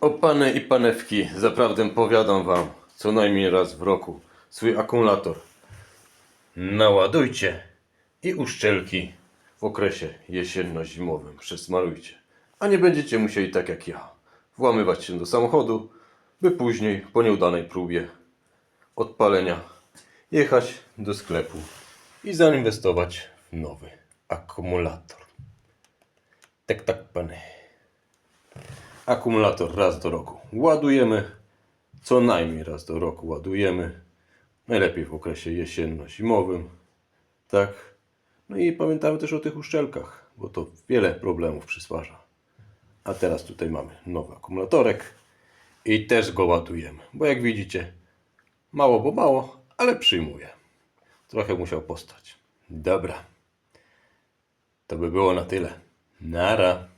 O pany i panewki, zaprawdę powiadam wam, co najmniej raz w roku swój akumulator naładujcie i uszczelki w okresie jesienno-zimowym przesmarujcie. A nie będziecie musieli tak jak ja włamywać się do samochodu, by później po nieudanej próbie odpalenia jechać do sklepu i zainwestować w nowy akumulator. Tak, tak, pany. Akumulator raz do roku ładujemy. Co najmniej raz do roku ładujemy. Najlepiej w okresie jesienno-zimowym. Tak. No i pamiętamy też o tych uszczelkach, bo to wiele problemów przysparza. A teraz tutaj mamy nowy akumulatorek i też go ładujemy. Bo jak widzicie, mało bo mało, ale przyjmuje. Trochę musiał postać. Dobra. To by było na tyle. Nara.